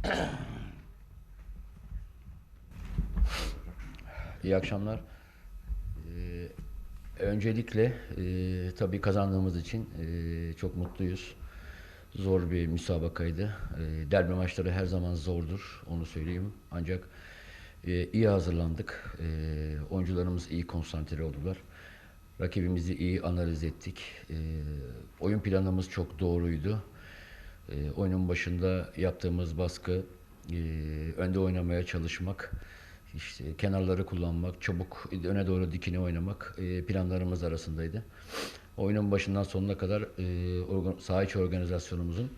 İyi akşamlar. Ee, öncelikle e, tabii kazandığımız için e, çok mutluyuz. Zor bir müsabakaydı. E, derbi maçları her zaman zordur, onu söyleyeyim. Ancak e, iyi hazırlandık. E, oyuncularımız iyi konsantre oldular. Rakibimizi iyi analiz ettik. E, oyun planımız çok doğruydu. E, oyunun başında yaptığımız baskı, e, önde oynamaya çalışmak, işte kenarları kullanmak, çabuk öne doğru dikine oynamak e, planlarımız arasındaydı. Oyunun başından sonuna kadar e, saha içi organizasyonumuzun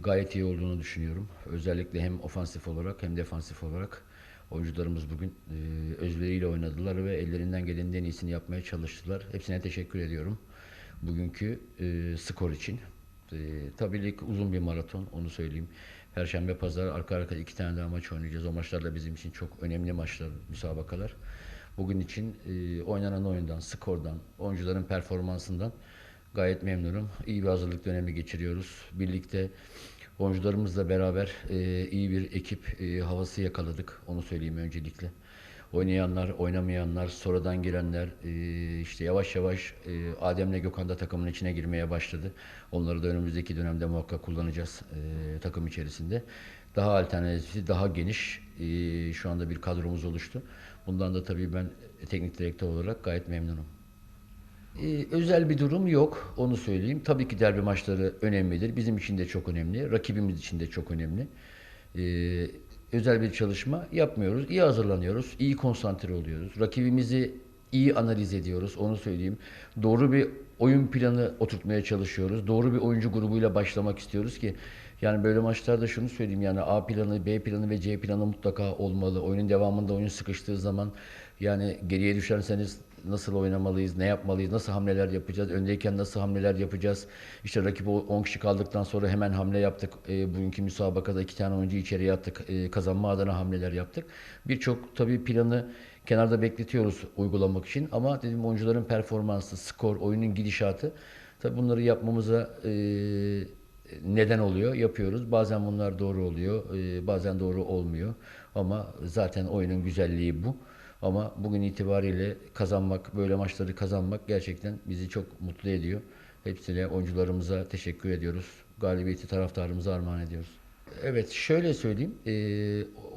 gayet iyi olduğunu düşünüyorum. Özellikle hem ofansif olarak hem defansif olarak oyuncularımız bugün e, özveriyle oynadılar ve ellerinden gelenin en iyisini yapmaya çalıştılar. Hepsine teşekkür ediyorum bugünkü skor için. E, tabii lig uzun bir maraton onu söyleyeyim. Perşembe, pazar arka arka iki tane daha maç oynayacağız. O maçlar da bizim için çok önemli maçlar, müsabakalar. Bugün için e, oynanan oyundan, skordan, oyuncuların performansından gayet memnunum. İyi bir hazırlık dönemi geçiriyoruz. Birlikte oyuncularımızla beraber e, iyi bir ekip e, havası yakaladık. Onu söyleyeyim öncelikle. Oynayanlar, oynamayanlar, sonradan girenler e, işte yavaş yavaş e, Adem'le Gökhan da takımın içine girmeye başladı. Onları da önümüzdeki dönemde muhakkak kullanacağız e, takım içerisinde. Daha alternatifi, daha geniş e, şu anda bir kadromuz oluştu. Bundan da tabii ben teknik direktör olarak gayet memnunum. Ee, özel bir durum yok, onu söyleyeyim. Tabii ki derbi maçları önemlidir. Bizim için de çok önemli, rakibimiz için de çok önemli. Ee, özel bir çalışma yapmıyoruz. İyi hazırlanıyoruz, iyi konsantre oluyoruz. Rakibimizi iyi analiz ediyoruz, onu söyleyeyim. Doğru bir oyun planı oturtmaya çalışıyoruz. Doğru bir oyuncu grubuyla başlamak istiyoruz ki yani böyle maçlarda şunu söyleyeyim yani A planı, B planı ve C planı mutlaka olmalı. Oyunun devamında oyun sıkıştığı zaman yani geriye düşerseniz nasıl oynamalıyız, ne yapmalıyız, nasıl hamleler yapacağız, öndeyken nasıl hamleler yapacağız. İşte rakip 10 kişi kaldıktan sonra hemen hamle yaptık. E, bugünkü müsabakada iki tane oyuncu içeriye attık. E, kazanma adına hamleler yaptık. Birçok tabii planı kenarda bekletiyoruz uygulamak için ama dedim oyuncuların performansı, skor, oyunun gidişatı tabii bunları yapmamıza e, neden oluyor, yapıyoruz. Bazen bunlar doğru oluyor, e, bazen doğru olmuyor. Ama zaten oyunun güzelliği bu. Ama bugün itibariyle kazanmak, böyle maçları kazanmak gerçekten bizi çok mutlu ediyor. Hepsine, oyuncularımıza teşekkür ediyoruz. Galibiyeti taraftarımıza armağan ediyoruz. Evet, şöyle söyleyeyim. E,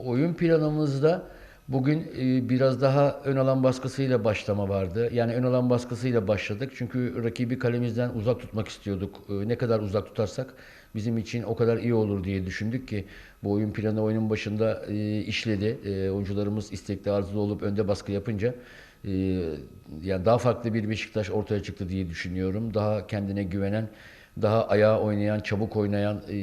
oyun planımızda bugün e, biraz daha ön alan baskısıyla başlama vardı. Yani ön alan baskısıyla başladık. Çünkü rakibi kalemizden uzak tutmak istiyorduk. E, ne kadar uzak tutarsak bizim için o kadar iyi olur diye düşündük ki bu oyun planı oyunun başında e, işledi. Oyuncularımız istekli arzulu olup önde baskı yapınca yani daha farklı bir Beşiktaş ortaya çıktı diye düşünüyorum. Daha kendine güvenen, daha ayağa oynayan, çabuk oynayan, e,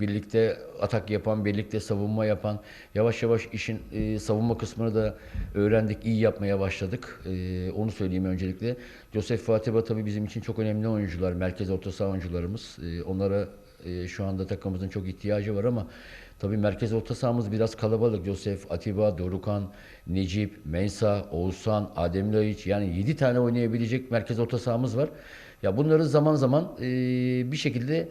birlikte atak yapan, birlikte savunma yapan, yavaş yavaş işin e, savunma kısmını da öğrendik, iyi yapmaya başladık. E, onu söyleyeyim öncelikle. Josef Fatiba tabii bizim için çok önemli oyuncular, merkez orta saha oyuncularımız. Onlara e, şu anda takımımızın çok ihtiyacı var ama tabii merkez orta sahamız biraz kalabalık. Josef, Atiba, Dorukan, Necip, Mensa, Oğuzhan, Adem Laiç yani 7 tane oynayabilecek merkez orta sahamız var. Ya bunları zaman zaman e, bir şekilde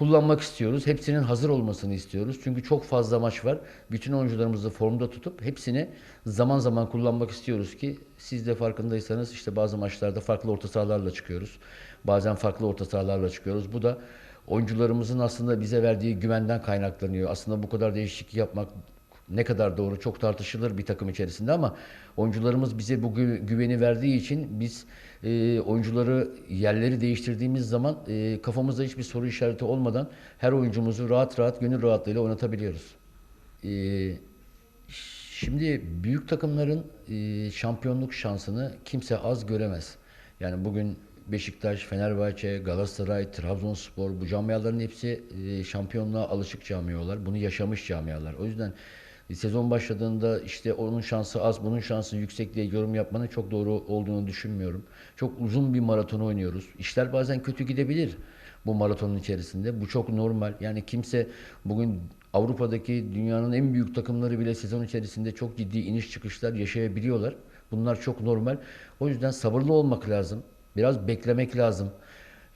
kullanmak istiyoruz. Hepsinin hazır olmasını istiyoruz. Çünkü çok fazla maç var. Bütün oyuncularımızı formda tutup hepsini zaman zaman kullanmak istiyoruz ki siz de farkındaysanız işte bazı maçlarda farklı orta sahalarla çıkıyoruz. Bazen farklı orta sahalarla çıkıyoruz. Bu da oyuncularımızın aslında bize verdiği güvenden kaynaklanıyor. Aslında bu kadar değişiklik yapmak ne kadar doğru çok tartışılır bir takım içerisinde ama oyuncularımız bize bu gü- güveni verdiği için biz e, oyuncuları yerleri değiştirdiğimiz zaman e, kafamızda hiçbir soru işareti olmadan her oyuncumuzu rahat rahat gönül rahatlığıyla oynatabiliyoruz. E, şimdi büyük takımların e, şampiyonluk şansını kimse az göremez. Yani bugün Beşiktaş, Fenerbahçe, Galatasaray, Trabzonspor bu camiaların hepsi e, şampiyonluğa alışık camialar. Bunu yaşamış camialar. O yüzden e, sezon başladığında işte onun şansı az, bunun şansı yüksek diye yorum yapmanın çok doğru olduğunu düşünmüyorum. Çok uzun bir maraton oynuyoruz. İşler bazen kötü gidebilir bu maratonun içerisinde. Bu çok normal. Yani kimse bugün Avrupa'daki dünyanın en büyük takımları bile sezon içerisinde çok ciddi iniş çıkışlar yaşayabiliyorlar. Bunlar çok normal. O yüzden sabırlı olmak lazım. Biraz beklemek lazım.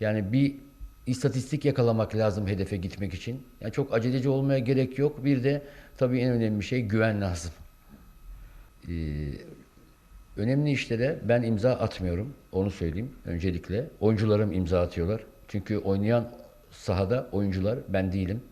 Yani bir istatistik yakalamak lazım hedefe gitmek için. Yani çok aceleci olmaya gerek yok. Bir de tabii en önemli şey güven lazım. Ee, önemli işlere ben imza atmıyorum. Onu söyleyeyim öncelikle. Oyuncularım imza atıyorlar. Çünkü oynayan sahada oyuncular ben değilim.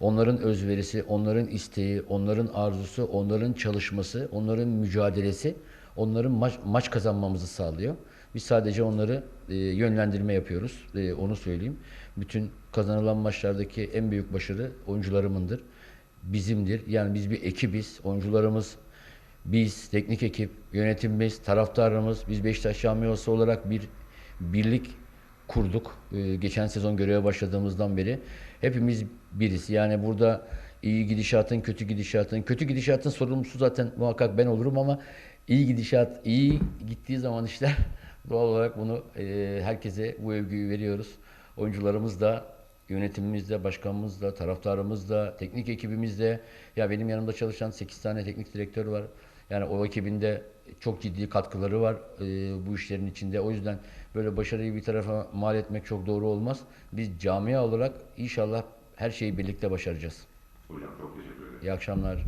Onların özverisi, onların isteği, onların arzusu, onların çalışması, onların mücadelesi, onların maç, maç kazanmamızı sağlıyor. Biz sadece onları e, yönlendirme yapıyoruz. E, onu söyleyeyim. Bütün kazanılan maçlardaki en büyük başarı oyuncularımındır. Bizimdir. Yani biz bir ekibiz. Oyuncularımız biz, teknik ekip, yönetimimiz, taraftarımız, biz Beşiktaş camiası olarak bir birlik kurduk. Ee, geçen sezon göreve başladığımızdan beri. Hepimiz biriz. Yani burada iyi gidişatın, kötü gidişatın, kötü gidişatın sorumlusu zaten muhakkak ben olurum ama iyi gidişat, iyi gittiği zaman işler doğal olarak bunu e, herkese bu övgüyü veriyoruz. Oyuncularımız da yönetimimiz de, başkanımız da, taraftarımız da, teknik ekibimiz de. Ya benim yanımda çalışan 8 tane teknik direktör var. Yani o ekibinde çok ciddi katkıları var e, bu işlerin içinde. O yüzden böyle başarıyı bir tarafa mal etmek çok doğru olmaz. Biz camia olarak inşallah her şeyi birlikte başaracağız. Hocam çok teşekkür ederim. İyi akşamlar.